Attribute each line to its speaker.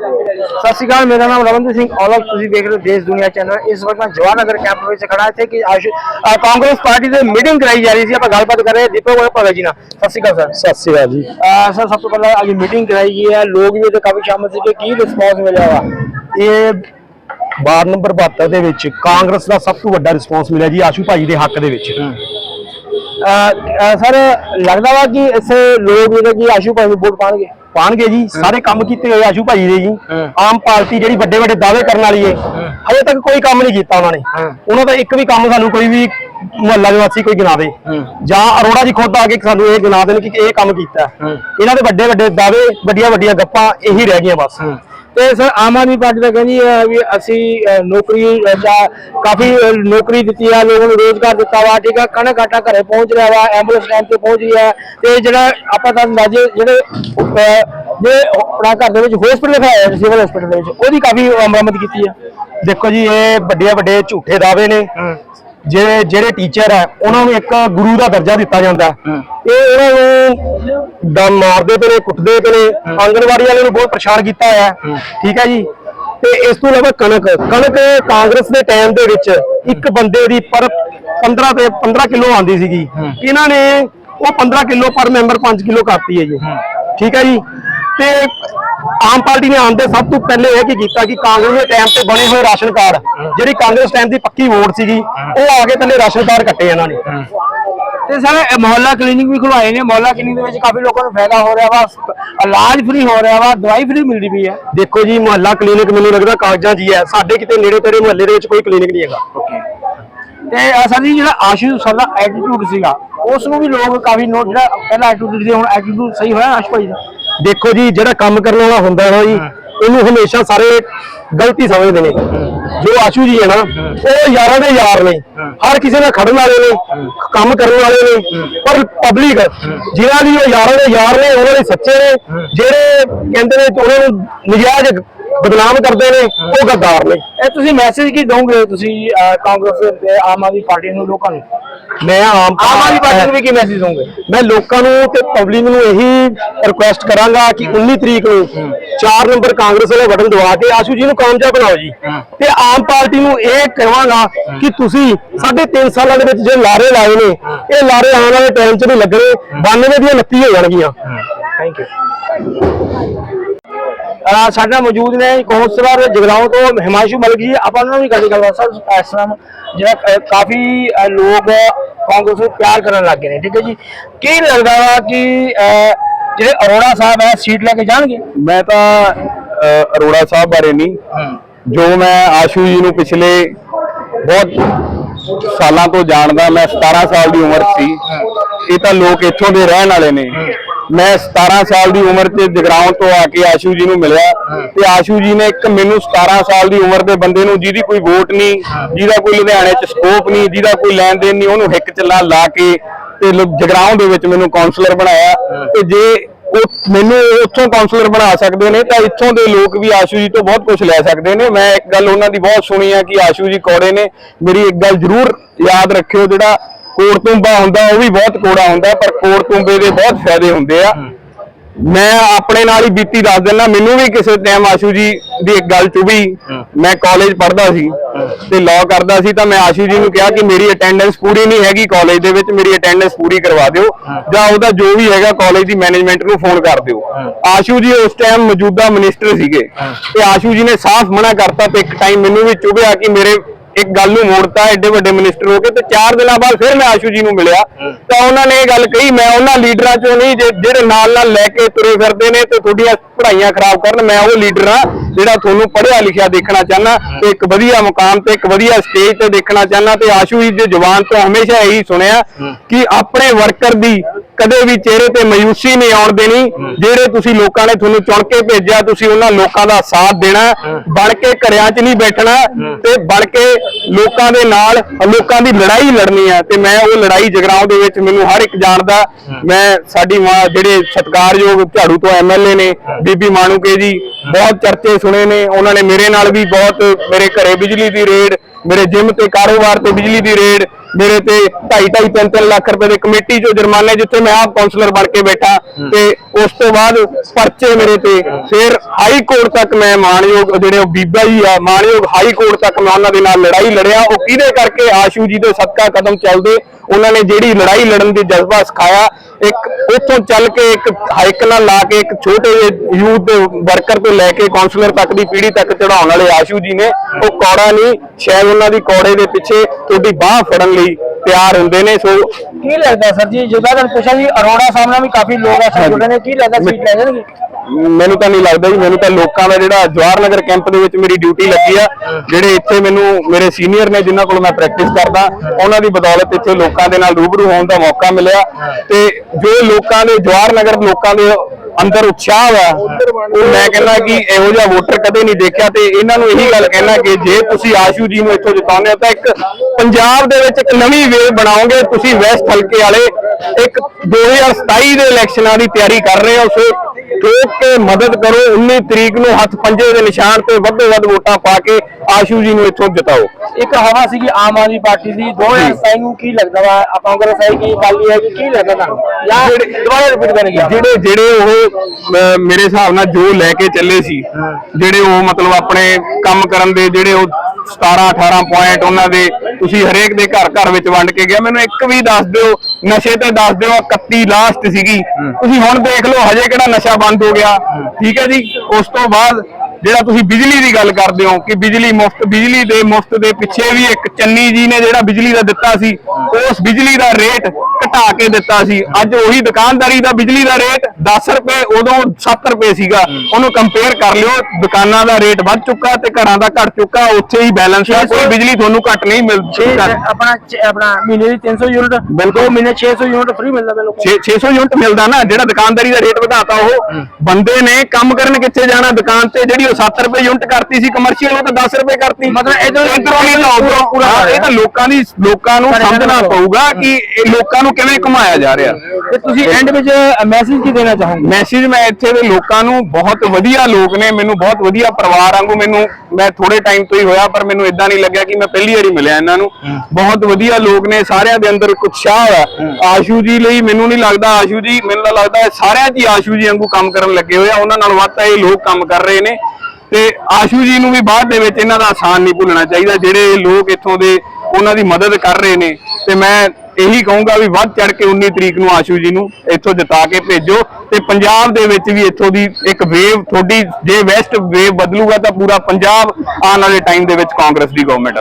Speaker 1: ਸਤਿ ਸ਼੍ਰੀ ਅਕਾਲ ਮੇਰਾ ਨਾਮ ਰਵਿੰਦਰ ਸਿੰਘ ਔਲਖ ਤੁਸੀਂ ਦੇਖ ਰਹੇ ਹੋ ਦੇਸ਼ ਦੁਨੀਆ ਚੈਨਲ ਇਸ ਵਕਤ ਮੈਂ ਜਵਾਹਰ ਨਗਰ ਕੈਂਪ ਵਿੱਚ ਖੜਾ ਇੱਥੇ ਕਿ ਕਾਂਗਰਸ ਪਾਰਟੀ ਦੇ ਮੀਟਿੰਗ ਕਰਾਈ ਜਾ ਰਹੀ ਸੀ ਆਪਾਂ ਗੱਲਬਾਤ ਕਰ ਰਹੇ ਹਾਂ ਦੀਪਕ ਗੋਇਲ ਭਗਤ ਜੀ ਨਾਲ। ਸਤਿ ਸ਼੍ਰੀ ਅਕਾਲ ਸਰ
Speaker 2: ਸਤਿ ਸ਼੍ਰੀ ਅਕਾਲ ਜੀ।
Speaker 1: ਸਰ ਸਭ ਤੋਂ ਪਹਿਲਾਂ ਅੱਜ ਮੀਟਿੰਗ ਕਰਾਈ ਗਈ ਹੈ ਲੋਕ ਵੀ ਇੱਥੇ ਕਾਫੀ ਸ਼ਾਮਲ ਸੀ ਕਿ ਕੀ ਰਿਸਪੌਂਸ ਮਿਲਿਆ ਵਾ?
Speaker 2: ਇਹ ਵਾਰਡ ਨੰਬਰ 72 ਦੇ ਵਿੱਚ ਕਾਂਗਰਸ ਦਾ ਸਭ ਤੋਂ ਵੱਡਾ ਰਿਸਪੌਂਸ ਮਿਲਿਆ ਜੀ ਆਸ਼ੂ ਭਾਜੀ ਦੇ ਹੱਕ ਦੇ ਵਿੱਚ।
Speaker 1: ਸਰ ਲੱਗਦਾ ਵਾ ਕਿ ਇਸੇ ਲੋਕ ਜਿਹੜੇ ਕਿ ਆਸ਼ੂ ਭਾਈ ਨੂੰ ਵੋਟ ਪਾਣਗੇ?
Speaker 2: ਪਾਣਗੇ ਜੀ ਸਾਰੇ ਕੰਮ ਕੀਤੇ ਹੋਏ ਆਸ਼ੂ ਭਾਜੀ ਦੇ ਜੀ। ਆਮ ਪਾਰਟੀ ਜਿਹੜੀ ਵੱਡੇ ਵੱਡੇ ਦਾਅਵੇ ਕਰਨ ਵਾਲੀ ਏ ਹਜੇ ਤੱਕ ਕੋਈ ਕੰਮ ਨਹੀਂ ਕੀਤਾ ਉਹਨਾਂ ਨੇ। ਉਹਨਾਂ ਦਾ ਇੱਕ ਵੀ ਕੰਮ ਸਾਨੂੰ ਕੋਈ ਵੀ ਮੁਹੱਲਾ ਨਿਵਾਸੀ ਕੋਈ ਗਿਣਾਵੇ।
Speaker 1: ਹੂੰ।
Speaker 2: ਜਾਂ ਅਰੋੜਾ ਜੀ ਖੁਦ ਆ ਕੇ ਸਾਨੂੰ ਇਹ ਗਿਣਾ ਦੇਣ ਕਿ ਇਹ ਕੰਮ ਕੀਤਾ। ਇਹਨਾਂ ਦੇ ਵੱਡੇ ਵੱਡੇ ਦਾਅਵੇ ਵੱਡੀਆਂ ਵੱਡੀਆਂ ਗੱਪਾਂ ਇਹੀ ਰਹਿ ਗਈਆਂ ਬਸ।
Speaker 1: ਤੇ ਸਰ ਆਮ ਆਦਮੀ ਪਾਰਟੀ ਤਾਂ ਕਹਿੰਦੀ ਹੈ ਵੀ ਅਸੀਂ ਨੌਕਰੀ ਜਾਂ ਕਾਫੀ ਨੌਕਰੀ ਦਿੱਤੀ ਆ ਲੋਕਾਂ ਨੂੰ ਰੋਜ਼ਗਾਰ ਦਿੱਤਾ ਵਾ ਠੀਕ ਆ ਕਣਕ ਆਟਾ ਘਰੇ ਪਹੁੰਚ ਰਿਹਾ ਵਾ ਐਂਬੂਲੈਂਸ ਟਾਈਮ ਤੇ ਪਹੁੰਚ ਰਹੀ ਹੈ ਤੇ ਜਿਹੜਾ ਆਪਾਂ ਤਾਂ ਅੰਦਾਜ਼ੇ ਜਿਹੜੇ ਜੇ ਆਪਣਾ ਘਰ ਦੇ ਵਿੱਚ ਹਸਪੀਟਲ ਹੈ ਸਿਵਲ ਹਸਪੀਟਲ ਦੇ ਵਿੱਚ ਉਹਦੀ ਕਾਫੀ ਮੁਰੰਮਤ ਕੀਤੀ ਆ।
Speaker 2: ਦੇਖੋ ਜੀ ਇਹ ਵੱਡੇ ਵੱਡੇ ਝੂਠੇ ਦਾਅਵੇ ਨੇ। ਜਿਹੜੇ ਜਿਹੜੇ ਟੀਚਰ ਹੈ ਉਹਨਾਂ ਨੂੰ ਇੱਕ ਗੁਰੂ ਦਾ ਦਰਜਾ ਦਿੱਤਾ ਜਾਂਦਾ। ਇਹ ਉਹਨਾਂ ਨੂੰ ਦਮ ਮਾਰਦੇ ਪਏ ਨੇ ਕੁੱਟਦੇ ਪਏ ਨੇ ਆਂਗਣਵਾੜੀ ਵਾਲਿਆਂ ਨੂੰ ਬਹੁਤ ਪਰੇਸ਼ਾਨ ਕੀਤਾ ਹੋਇਆ ਹੈ। ਠੀਕ ਹੈ ਜੀ? ਤੇ ਇਸ ਤੋਂ ਇਲਾਵਾ ਕਣਕ ਕਣਕ ਕਾਂਗਰਸ ਦੇ ਟਾਈਮ ਦੇ ਵਿੱਚ ਇੱਕ ਬੰਦੇ ਦੀ ਪਰ 15 ਤੇ 15 ਕਿਲੋ ਆਂਦੀ ਸੀਗੀ। ਇਹਨਾਂ ਨੇ ਉਹ 15 ਕਿਲੋ ਪਰ ਮੈਂਬਰ 5 ਕਿਲੋ ਕਰਤੀ ਹੈ ਜੀ। ਠੀਕ ਹੈ ਜੀ? ਤੇ ਆਮ ਪਾਰਟੀ ਨੇ ਆਉਣ ਦੇ ਸਭ ਤੋਂ ਪਹਿਲੇ ਇਹ ਕੀ ਕੀਤਾ ਕਿ ਕਾਂਗਰਸ ਦੇ ਟਾਈਮ ਤੇ ਬਣੇ ਹੋਏ ਰਾਸ਼ਨ ਕਾਰਡ ਜਿਹੜੀ ਕਾਂਗਰਸ ਟਾਈਮ ਦੀ ਪੱਕੀ ਵੋਟ ਸੀਗੀ ਉਹ ਆ ਕੇ ਪਹਿਲੇ ਰਾਸ਼ਨ ਕਾਰਡ ਕੱਟੇ ਇਹਨਾਂ ਨੇ।
Speaker 1: ਤੇ ਸਰ ਮੁਹੱਲਾ ਕਲੀਨਿਕ ਵੀ ਖੁਲਵਾਏ ਨੇ। ਮੁਹੱਲਾ ਕਲੀਨਿਕ ਦੇ ਵਿੱਚ ਕਾਫੀ ਲੋਕਾਂ ਨੂੰ ਫਾਇਦਾ ਹੋ ਰਿਹਾ ਵਾ। ਇਲਾਜ ਫ੍ਰੀ ਹੋ ਰਿਹਾ ਵਾ। ਦਵਾਈ ਫ੍ਰੀ ਮਿਲਦੀ ਪਈ ਹੈ।
Speaker 2: ਦੇਖੋ ਜੀ ਮੁਹੱਲਾ ਕਲੀਨਿਕ ਮੈਨੂੰ ਲੱਗਦਾ ਕਾਗਜ਼ਾਂ 'ਚ ਹੀ ਹੈ। ਸਾਡੇ ਕਿਤੇ ਨੇੜੇ ਤੇੜੇ ਮੁਹੱਲੇ ਦੇ ਵਿੱਚ ਕੋਈ ਕਲੀਨਿਕ ਨਹੀਂ ਹੈਗਾ।
Speaker 1: ਤੇ ਅਸਲ ਜੀ ਜਿਹੜਾ ਆਸ਼ੂ ਸਰ ਦਾ ਐਟੀਟਿਊਡ ਸੀਗਾ ਉਸ ਨੂੰ ਵੀ ਲੋਕ ਕਾਫੀ ਨੋਟ ਜਿਹੜਾ ਪਹਿਲਾਂ ਐਟੀਟਿਊਡ ਸੀ ਹੁਣ ਐਟੀਟਿਊਡ ਸਹੀ ਹੋਇਆ ਆਸ਼ੂ ਭਾਈ ਦਾ?
Speaker 2: ਦੇਖੋ ਜੀ ਜਿਹੜਾ ਕੰਮ ਕਰਨ ਵਾਲਾ ਹੁੰਦਾ ਹੈ ਨਾ ਜੀ ਇਹਨੂੰ ਹਮੇਸ਼ਾ ਸਾਰੇ ਗਲਤੀ ਸਮਝਦੇ ਨੇ। ਜੋ ਆਸ਼ੂ ਜੀ ਹੈ ਨਾ ਉਹ ਯਾਰਾਂ ਦੇ ਯਾਰ ਨੇ। ਹਰ ਕਿਸੇ ਨਾਲ ਖੜਨ ਵਾਲੇ ਨੇ ਕੰਮ ਕਰਨ ਵਾਲੇ ਨੇ ਪਰ ਪਬਲਿਕ ਜਿਨ੍ਹਾਂ ਦੀ ਉਹ ਯਾਰਾਂ ਦੇ ਯਾਰ ਨੇ ਉਹਨਾਂ ਦੇ ਸੱਚੇ ਨੇ ਜਿਹੜੇ ਕਹਿੰਦੇ ਨੇ ਉਹਨਾਂ ਨੂੰ ਨਜਾਇਜ਼ ਬਦਨਾਮ ਕਰਦੇ ਨੇ ਉਹ ਗੱਦਾਰ ਨੇ।
Speaker 1: ਇਹ ਤੁਸੀਂ ਮੈਸੇਜ ਕੀ ਦੋਗੇ? ਤੁਸੀਂ ਕਾਂਗਰਸ ਤੇ ਆਮ ਆਦਮੀ ਪਾਰਟੀ ਨੂੰ ਲੋਕਾਂ ਨੂੰ?
Speaker 2: ਮੈਂ ਆਮ
Speaker 1: ਆਮ ਆਦਮੀ ਪਾਰਟੀ ਨੂੰ ਵੀ ਕੀ ਮੈਸੇਜ ਦੋਗੇ?
Speaker 2: ਮੈਂ ਲੋਕਾਂ ਨੂੰ ਤੇ ਪਬਲਿਕ ਨੂੰ ਇਹੀ ਰਿਕੁਐਸਟ ਕਰਾਂਗਾ ਕਿ 19 ਤਰੀਕ ਨੂੰ 4 ਨੰਬਰ ਕਾਂਗਰਸ ਵਾਲੇ ਬਟਨ ਦਬਾ ਕੇ ਆਸ਼ੂ ਜੀ ਨੂੰ ਕਾਮਯਾਬ ਬਣਾਓ ਜੀ। ਤੇ ਆਮ ਪਾਰਟੀ ਨੂੰ ਇਹ ਕਹਾਂਗਾ ਕਿ ਤੁਸੀਂ ਸਾਢੇ 3 ਸਾਲਾਂ ਦੇ ਵਿੱਚ ਜੋ ਲਾਰੇ ਲਾਏ ਨੇ ਇਹ ਲਾਰੇ ਆਉਣ ਵਾਲੇ ਟਾਈਮ 'ਚ ਨਹੀਂ ਲੱਗਣੇ 92 ਦੀਆਂ 29 ਹੋ ਜਾਣਗੀਆਂ।
Speaker 1: ਥੈਂਕ ਯੂ ਸਾਡੇ ਨਾਲ ਮੌਜੂਦ ਨੇ ਕੌਂਸਲਰ ਜਗਰਾਉਂ ਤੋਂ ਹਿਮਾਂਸ਼ੂ ਮਲਕ ਜੀ ਆਪਾਂ ਉਹਨਾਂ ਨੂੰ ਵੀ ਗੱਲ ਕਰਵਾ ਸਰ ਇਸ ਤਰ੍ਹਾਂ ਜਿਹੜਾ ਕਾਫੀ ਲੋਕ ਕਾਂਗਰਸ ਨੂੰ ਪਿਆਰ ਕਰਨ ਲੱਗ ਗਏ ਨੇ ਠੀਕ ਹੈ ਜੀ? ਕੀ ਲੱਗਦਾ ਵਾ ਕਿ ਜਿਹੜੇ ਅਰੋੜਾ ਸਾਹਿਬ ਹੈ ਸੀਟ ਲੈ ਕੇ ਜਾਣਗੇ?
Speaker 3: ਮੈਂ ਤਾਂ ਅਰੋੜਾ ਸਾਹਿਬ ਬਾਰੇ ਨਹੀਂ। ਜੋ ਮੈਂ ਆਸ਼ੂ ਜੀ ਨੂੰ ਪਿਛਲੇ ਬਹੁਤ ਸਾਲਾਂ ਤੋਂ ਜਾਣਦਾ ਮੈਂ 17 ਸਾਲ ਦੀ ਉਮਰ ਸੀ। ਇਹ ਤਾਂ ਲੋਕ ਇੱਥੋਂ ਦੇ ਰਹਿਣ ਵਾਲੇ ਨੇ। ਮੈਂ 17 ਸਾਲ ਦੀ ਉਮਰ 'ਚ ਜਗਰਾਉਂ ਤੋਂ ਆ ਕੇ ਆਸ਼ੂ ਜੀ ਨੂੰ ਮਿਲਿਆ ਤੇ ਆਸ਼ੂ ਜੀ ਨੇ ਇੱਕ ਮੈਨੂੰ 17 ਸਾਲ ਦੀ ਉਮਰ ਦੇ ਬੰਦੇ ਨੂੰ ਜਿਹਦੀ ਕੋਈ ਵੋਟ ਨਹੀਂ ਜਿਹਦਾ ਕੋਈ ਲੁਧਿਆਣੇ 'ਚ ਸਕੋਪ ਨਹੀਂ ਜਿਹਦਾ ਕੋਈ ਲੈਣ ਦੇਣ ਨਹੀਂ ਉਹਨੂੰ ਹਿੱਕ ਚੱਲਾ ਲਾ ਕੇ ਤੇ ਜਗਰਾਉਂ ਦੇ ਵਿੱਚ ਮੈਨੂੰ ਕਾਉਂਸਲਰ ਬਣਾਇਆ। ਤੇ ਜੇ ਉਹ ਮੈਨੂੰ ਉੱਥੋਂ ਕਾਉਂਸਲਰ ਬਣਾ ਸਕਦੇ ਨੇ ਤਾਂ ਇੱਥੋਂ ਦੇ ਲੋਕ ਵੀ ਆਸ਼ੂ ਜੀ ਤੋਂ ਬਹੁਤ ਕੁਝ ਲੈ ਸਕਦੇ ਨੇ। ਮੈਂ ਇੱਕ ਗੱਲ ਉਹਨਾਂ ਦੀ ਬਹੁਤ ਸੁਣੀ ਆ ਕਿ ਆਸ਼ੂ ਜੀ ਕੋੜੇ ਨੇ। ਮੇਰੀ ਇੱਕ ਗੱਲ ਜ਼ਰੂਰ ਯਾਦ ਰੱਖਿਓ ਜਿਹੜਾ ਕੋੜਤੁੰਬਾ ਹੁੰਦਾ ਉਹ ਵੀ ਬਹੁਤ ਕੋੜਾ ਹੁੰਦਾ ਪਰ ਕੋੜਤੁੰਬੇ ਦੇ ਬਹੁਤ ਫਾਇਦੇ ਹੁੰਦੇ ਆ। ਮੈਂ ਆਪਣੇ ਨਾਲ ਹੀ ਬੀਤੀ ਦੱਸ ਦਿੰਦਾ ਮੈਨੂੰ ਵੀ ਕਿਸੇ ਟਾਈਮ ਆਸ਼ੂ ਜੀ ਦੀ ਇੱਕ ਗੱਲ ਚੁਭੀ ਮੈਂ ਕਾਲਜ ਪੜ੍ਹਦਾ ਸੀ ਤੇ ਲਾਅ ਕਰਦਾ ਸੀ ਤਾਂ ਮੈਂ ਆਸ਼ੂ ਜੀ ਨੂੰ ਕਿਹਾ ਕਿ ਮੇਰੀ ਅਟੈਂਡੈਂਸ ਪੂਰੀ ਨਹੀਂ ਹੈਗੀ ਕਾਲਜ ਦੇ ਵਿੱਚ ਮੇਰੀ ਅਟੈਂਡੈਂਸ ਪੂਰੀ ਕਰਵਾ ਦਿਓ। ਜਾਂ ਉਹਦਾ ਜੋ ਵੀ ਹੈਗਾ ਕਾਲਜ ਦੀ ਮੈਨੇਜਮੈਂਟ ਨੂੰ ਫੋਨ ਕਰ ਦਿਓ। ਆਸ਼ੂ ਜੀ ਉਸ ਟਾਈਮ ਮੌਜੂਦਾ ਮਿਨਿਸਟਰ ਸੀਗੇ। ਤੇ ਆਸ਼ੂ ਜੀ ਨੇ ਸਾਫ਼ ਮਨਾ ਕਰਤਾ ਤੇ ਇੱਕ ਟਾਈਮ ਮੈਨੂੰ ਵੀ ਚੁਭਿਆ ਕਿ ਮੇਰੇ ਇੱਕ ਗੱਲ ਨੂੰ ਮੋੜਤਾ ਐਡੇ ਵੱਡੇ ਮਿਨਿਸਟਰ ਹੋ ਕੇ, ਤੇ 4 ਦਿਨਾਂ ਬਾਅਦ ਫਿਰ ਮੈਂ ਆਸ਼ੂ ਜੀ ਨੂੰ ਮਿਲਿਆ। ਤਾਂ ਉਹਨਾਂ ਨੇ ਇਹ ਗੱਲ ਕਹੀ, ਮੈਂ ਉਹਨਾਂ ਲੀਡਰਾਂ ਚੋਂ ਨਹੀਂ ਜਿਹੜੇ ਨਾਲ ਨਾਲ ਲੈ ਕੇ ਤੁਰੇ ਫਿਰਦੇ ਨੇ ਤੇ ਤੁਹਾਡੀਆਂ ਪੜ੍ਹਾਈਆਂ ਖਰਾਬ ਕਰਨ, ਮੈਂ ਉਹ ਲੀਡਰ ਹਾਂ ਜਿਹੜਾ ਤੁਹਾਨੂੰ ਪੜ੍ਹਿਆ ਲਿਖਿਆ ਦੇਖਣਾ ਚਾਹਨਾ ਤੇ ਇੱਕ ਵਧੀਆ ਮੁਕਾਮ ਤੇ, ਇੱਕ ਵਧੀਆ ਸਟੇਜ ਤੇ ਦੇਖਣਾ ਚਾਹਨਾ ਤੇ ਆਸ਼ੂ ਜੀ ਦੇ ਜ਼ੁਬਾਨ ਤੋਂ ਹਮੇਸ਼ਾ ਇਹੀ ਸੁਣਿਆ ਕਿ ਆਪਣੇ ਵਰਕਰ ਦੀ ਕਦੇ ਵੀ ਚਿਹਰੇ ਤੇ ਮਾਯੂਸੀ ਨਹੀਂ ਆਉਣ ਦੇਣੀ, ਜਿਹੜੇ ਤੁਸੀਂ ਲੋਕਾਂ ਨੇ ਤੁਹਾਨੂੰ ਚੁਣ ਕੇ ਭੇਜਿਆ, ਤੁਸੀਂ ਉਹਨਾਂ ਲੋਕਾਂ ਦਾ ਸਾਥ ਦੇਣਾ, ਬਣ ਕੇ ਘਰਿਆਂ 'ਚ ਨਹੀਂ ਬੈਠਣਾ, ਤੇ ਬਣ ਕੇ ਲੋਕਾਂ ਦੇ ਨਾਲ ਲੋਕਾਂ ਦੀ ਲੜਾਈ ਲੜਨੀ ਹੈ ਤੇ ਮੈਂ ਉਹ ਲੜਾਈ ਜਗਰਾਉਂ ਦੇ ਵਿੱਚ ਮੈਨੂੰ ਹਰ ਇੱਕ ਜਾਣਦਾ। ਮੈਂ ਸਾਡੀ ਮਾਂ ਜਿਹੜੇ ਸਤਿਕਾਰਯੋਗ ਝਾੜੂ ਤੋਂ ਐਮਐਲਏ ਨੇ, ਬੀਬੀ ਮਾਣੂਕੇ ਜੀ, ਬਹੁਤ ਚਰਚੇ ਸੁਣੇ ਨੇ। ਉਹਨਾਂ ਨੇ ਮੇਰੇ ਨਾਲ ਵੀ ਬਹੁਤ ਮੇਰੇ ਘਰੇ ਬਿਜਲੀ ਦੀ ਰੇਡ, ਮੇਰੇ ਜਿਮ ਤੇ ਕਾਰੋਬਾਰ ਤੇ ਬਿਜਲੀ ਦੀ ਰੇਡ ਮੇਰੇ ਤੇ 2.5 3-3 ਲੱਖ ਰੁਪਏ ਦੇ ਕਮੇਟੀ ਚੋਂ ਜੁਰਮਾਨੇ ਜਿੱਥੇ ਮੈਂ ਆਪ ਕਾਉਂਸਲਰ ਬਣ ਕੇ ਬੈਠਾ ਤੇ ਉਸ ਤੋਂ ਬਾਅਦ ਪਰਚੇ ਮੇਰੇ ਤੇ ਫਿਰ ਹਾਈ ਕੋਰਟ ਤੱਕ ਮੈਂ ਮਾਨਯੋਗ ਜਿਹੜੇ ਉਹ ਬੀਬਾ ਜੀ ਆ ਮਾਨਯੋਗ ਹਾਈ ਕੋਰਟ ਤੱਕ ਮੈਂ ਉਹਨਾਂ ਦੇ ਨਾਲ ਲੜਾਈ ਲੜਿਆ। ਉਹ ਕਿਹਦੇ ਕਰਕੇ ਆਸ਼ੂ ਜੀ ਦੇ ਸਦਕਾ ਕਦਮ ਚੱਲਦੇ? ਉਹਨਾਂ ਨੇ ਜਿਹੜੀ ਲੜਾਈ ਲੜਨ ਦੀ ਜਜ਼ਬਾ ਸਿਖਾਇਆ। ਇੱਕ ਉੱਥੋਂ ਚੱਲ ਕੇ ਇੱਕ ਹਾਈਕ ਨਾਲ ਲਾ ਕੇ ਇੱਕ ਛੋਟੇ ਜਿਹੇ ਯੂਥ ਵਰਕਰ ਤੋਂ ਲੈ ਕੇ ਕਾਉਂਸਲਰ ਤੱਕ ਦੀ ਪੀੜ੍ਹੀ ਤੱਕ ਚੜਾਉਣ ਵਾਲੇ ਆਸ਼ੂ ਜੀ ਨੇ ਉਹ ਕੌੜਾ ਨਹੀਂ ਸ਼ਾਇਦ ਉਹਨਾਂ ਦੀ ਕੌੜੇ ਦੇ ਪਿੱਛੇ ਤੁਹਾਡੀ ਬਾਹ ਫੜਨ ਲਈ ਤਿਆਰ ਹੁੰਦੇ ਨੇ ਸੋ
Speaker 1: ਕੀ ਲੱਗਦਾ ਸਰ ਜੀ? ਜਿੱਦਾਂ ਤੁਹਾਨੂੰ ਪੁੱਛਿਆ ਜੀ ਅਰੋੜਾ ਸਾਹਿਬ ਨਾਲ ਵੀ ਕਾਫੀ ਲੋਕ ਐਸੇ ਜੁੜੇ ਨੇ ਕੀ ਲੱਗਦਾ ਸੀਟ ਲੈ ਜਾਣਗੇ
Speaker 3: ਮੈਨੂੰ ਤਾਂ ਨਹੀਂ ਲੱਗਦਾ ਜੀ, ਮੈਨੂੰ ਤਾਂ ਲੋਕਾਂ ਦਾ ਜਿਹੜਾ ਜਵਾਹਰ ਨਗਰ ਕੈਂਪ ਦੇ ਵਿੱਚ ਮੇਰੀ ਡਿਊਟੀ ਲੱਗੀ ਆ, ਜਿਹੜੇ ਇੱਥੇ ਮੈਨੂੰ, ਮੇਰੇ ਸੀਨੀਅਰ ਨੇ ਜਿਨ੍ਹਾਂ ਕੋਲ ਮੈਂ ਪ੍ਰੈਕਟਿਸ ਕਰਦਾ, ਉਹਨਾਂ ਦੀ ਬਦੌਲਤ ਇੱਥੇ ਲੋਕਾਂ ਦੇ ਨਾਲ ਰੂਬਰੂ ਹੋਣ ਦਾ ਮੌਕਾ ਮਿਲਿਆ। ਤੇ ਜੋ ਲੋਕਾਂ ਦੇ, ਜਵਾਹਰ ਨਗਰ ਲੋਕਾਂ ਦੇ ਅੰਦਰ ਉਤਸ਼ਾਹ ਆ ਉਹ ਮੈਂ ਕਹਿੰਦਾ ਕਿ ਇਹੋ ਜਿਹਾ ਵੋਟਰ ਕਦੇ ਨਹੀਂ ਦੇਖਿਆ ਤੇ ਇਹਨਾਂ ਨੂੰ ਇਹੀ ਗੱਲ ਕਹਿਣਾ ਕਿ ਜੇ ਤੁਸੀਂ ਆਸ਼ੂ ਜੀ ਨੂੰ ਇੱਥੋਂ ਜਿਤਾਉਂਦੇ ਹੋ ਤਾਂ ਇੱਕ ਪੰਜਾਬ ਦੇ ਵਿੱਚ ਇੱਕ ਨਵੀਂ ਵੇਵ ਬਣਾਓਗੇ, ਤੁਸੀਂ ਵੈਸਟ ਹਲਕੇ ਵਾਲੇ ਇੱਕ 2027 ਦੇ ਇਲੈਕਸ਼ਨਾਂ ਦੀ ਤਿਆਰੀ ਕਰ ਰਹੇ ਹੋ, ਸੋ ਠੋਕ ਕੇ ਮਦਦ ਕਰੋ 19 ਤਰੀਕ ਨੂੰ ਹੱਥ ਪੰਜੇ ਦੇ ਨਿਸ਼ਾਨ ਤੇ ਵੱਧ ਵੱਧ ਵੋਟਾਂ ਪਾ ਕੇ ਆਸ਼ੂ ਜੀ ਨੂੰ ਇੱਥੋਂ ਜਿਤਾਓ।
Speaker 1: ਇੱਕ ਹਵਾ ਸੀਗੀ ਆਮ ਆਦਮੀ ਪਾਰਟੀ ਦੀ 2027 ਨੂੰ ਕੀ ਲੱਗਦਾ ਵਾ? ਆਪਾਂ ਕਾਂਗਰਸ ਹੈ ਕਿ ਅਕਾਲੀ ਹੈ ਕਿ ਕੀ ਲੱਗਦਾ ਤੁਹਾਨੂੰ? ਜਾਂ ਦੁਬਾਰਾ ਰਿਪੀਟ ਕਰਨਗੇ
Speaker 3: ਜਿਹੜੇ ਜਿਹੜੇ ਉਹ ਮੇਰੇ ਹਿਸਾਬ ਨਾਲ ਜੋ ਲੈ ਕੇ ਚੱਲੇ ਸੀ ਜਿਹੜੇ ਉਹ ਮਤਲਬ ਆਪਣੇ ਕੰਮ ਕਰਨ ਦੇ ਜਿਹੜੇ ਉਹ 17 18 ਪੁਆਇੰਟ ਉਹਨਾਂ ਦੇ ਤੁਸੀਂ ਹਰੇਕ ਦੇ ਘਰ ਘਰ ਵਿੱਚ ਵੰਡ ਕੇ ਗਿਆ ਮੈਨੂੰ ਇੱਕ ਵੀ ਦੱਸ ਦਿਓ ਨਸ਼ੇ ਤੇ ਦੱਸ ਦਿਓ 31 ਲਾਸਟ ਸੀਗੀ। ਤੁਸੀਂ ਹੁਣ ਦੇਖ ਲਓ ਹਜੇ ਕਿਹੜਾ ਨਸ਼ਾ ਬੰਦ ਹੋ ਗਿਆ। ਠੀਕ ਹੈ ਜੀ? ਉਸ ਤੋਂ ਬਾਅਦ ਜਿਹੜਾ ਤੁਸੀਂ ਬਿਜਲੀ ਦੀ ਗੱਲ ਕਰਦੇ ਹੋ ਕਿ ਬਿਜਲੀ ਮੁਫਤ ਬਿਜਲੀ ਦੇ ਮੁਫਤ ਦੇ ਪਿੱਛੇ ਵੀ ਇੱਕ ਚੰਨੀ ਜੀ ਨੇ ਜਿਹੜਾ ਬਿਜਲੀ ਦਾ ਦਿੱਤਾ ਸੀ ਉਸ ਬਿਜਲੀ ਦਾ ਰੇਟ ਘਟਾ ਕੇ ਦਿੱਤਾ ਸੀ। ਅੱਜ ਉਹੀ ਦੁਕਾਨਦਾਰੀ ਦਾ ਬਿਜਲੀ ਦਾ ਰੇਟ 10 ਰੁਪਏ ਉਦੋਂ 7 ਰੁਪਏ ਸੀਗਾ। ਉਹਨੂੰ ਕੰਪੇਅਰ ਕਰ ਲਿਓ ਦੁਕਾਨਾਂ ਦਾ ਰੇਟ ਵੱਧ ਚੁੱਕਾ ਤੇ ਘਰਾਂ ਦਾ ਘਟ ਚੁੱਕਾ ਉੱਥੇ ਹੀ ਬੈਲੈਂਸ ਹੈ ਕੋਈ ਬਿਜਲੀ ਤੁਹਾਨੂੰ ਘੱਟ ਨਹੀਂ ਮਿਲ
Speaker 1: ਛੇ- ਆਪਣਾ ਆਪਣਾ ਮਹੀਨੇ ਦੀ 300 ਯੂਨਿਟ ਬਿਲਕੁਲ। ਮਹੀਨੇ 600 ਯੂਨਿਟ ਫ੍ਰੀ ਮਿਲਦਾ ਮੈਨੂੰ
Speaker 3: 600 ਯੂਨਿਟ ਮਿਲਦਾ ਨਾ ਜਿਹੜਾ ਦੁਕਾਨਦਾਰੀ ਦਾ ਰੇਟ ਵਧਾਤਾ ਉਹ ਬੰਦੇ ਨੇ ਕੰਮ ਕਰਨ ਕਿੱਥੇ ਜਾਣਾ ਦੁਕਾਨ ਤੇ ਜਿਹੜੀ ਉਹ 7 ਰੁਪਏ ਯੂਨਿਟ ਕਰਤੀ ਸੀ ਕਮਰਸ਼ੀਅਲ ਉਹ ਤਾਂ 10 ਰੁਪਏ ਕਰਤੀ।
Speaker 1: ਮਤਲਬ ਇੱਧਰੋਂ
Speaker 3: ਨਹੀਂ ਤਾਂ ਉੱਧਰੋਂ
Speaker 1: ਪੂਰਾ
Speaker 3: ਹਾਂ, ਇਹ ਤਾਂ ਲੋਕਾਂ ਦੀ ਲੋਕਾਂ ਨੂੰ ਸਮਝਣਾ
Speaker 1: ਨੂੰ-
Speaker 3: ਪਊਗਾ। ਕਿ ਇਹ ਲੋਕਾਂ ਨੂੰ ਕਿਵੇਂ ਘੁਮਾਇਆ ਜਾ ਰਿਹਾ।
Speaker 1: ਤੇ ਤੁਸੀਂ ਐਂਡ ਵਿੱਚ ਮੈਸੇਜ ਕੀ ਦੇਣਾ ਚਾਹੋਗੇ?
Speaker 3: ਮੈਸੇਜ ਮੈਂ ਇੱਥੇ ਦੇ ਲੋਕਾਂ ਨੂੰ ਬਹੁਤ ਵਧੀਆ ਲੋਕ ਨੇ ਮੈਨੂੰ ਬਹੁਤ ਵਧੀਆ ਪਰਿਵਾਰ ਵਾਂਗੂ ਮੈਨੂੰ ਮੈਂ ਥੋੜੇ ਟਾਈਮ ਤੋਂ ਹੀ ਹੋਇਆ ਪਰ ਮੈਨੂੰ ਇਦਾਂ ਨਹੀਂ ਲੱਗਿਆ ਕਿ ਮੈਂ ਪਹਿਲੀ ਵਾਰੀ ਮਿਲਿਆ ਇਹਨਾਂ ਨੂੰ। ਬਹੁਤ ਵਧੀਆ ਲੋਕ ਨੇ ਸਾਰਿਆਂ ਦੇ ਅੰਦਰ ਇੱਕ ਉਤਸ਼ਾਹ ਆ ਆਸ਼ੂ ਜੀ ਲਈ ਮੈਨੂੰ ਨਹੀਂ ਲੱਗਦਾ ਆਸ਼ੂ ਜੀ ਮੈਨੂੰ ਤਾਂ ਲੱਗਦਾ ਸਾਰਿਆਂ ਹੀ ਆਸ਼ੂ ਜੀ ਵਾਂਗੂ ਕੰਮ ਕਰਨ ਲੱਗੇ ਹੋਏ ਆ। ਉਹਨਾਂ ਨਾਲ ਵੱਧ ਤਾਂ ਇਹ ਲੋਕ ਕੰਮ ਕਰ ਰਹੇ ਨੇ। ਤੇ ਆਸ਼ੂ ਜੀ ਨੂੰ ਵੀ ਬਾਅਦ ਦੇ ਵਿੱਚ ਇਹਨਾਂ ਦਾ ਆਸਾਨ ਨਹੀਂ ਭੁੱਲਣਾ ਚਾਹੀਦਾ, ਜਿਹੜੇ ਲੋਕ ਇੱਥੋਂ ਦੇ ਉਹਨਾਂ ਦੀ ਮਦਦ ਕਰ ਰਹੇ ਨੇ। ਤੇ ਮੈਂ ਇਹੀ ਕਹੂੰਗਾ ਵੀ ਵੱਧ ਚੜ ਕੇ 19 ਤਰੀਕ ਨੂੰ ਆਸ਼ੂ ਜੀ ਨੂੰ ਇੱਥੋਂ ਜਿਤਾ ਕੇ ਭੇਜੋ ਤੇ ਪੰਜਾਬ ਦੇ ਵਿੱਚ ਵੀ ਇੱਥੋਂ ਦੀ ਇੱਕ ਵੇਵ ਤੁਹਾਡੀ ਜੇ ਵੈਸਟ ਵੇਵ ਬਦਲੂਗਾ ਤਾਂ ਪੂਰਾ ਪੰਜਾਬ ਆਉਣ ਵਾਲੇ ਟਾਈਮ ਦੇ ਵਿੱਚ ਕਾਂਗਰਸ ਦੀ ਗਵਰਨਮੈਂਟ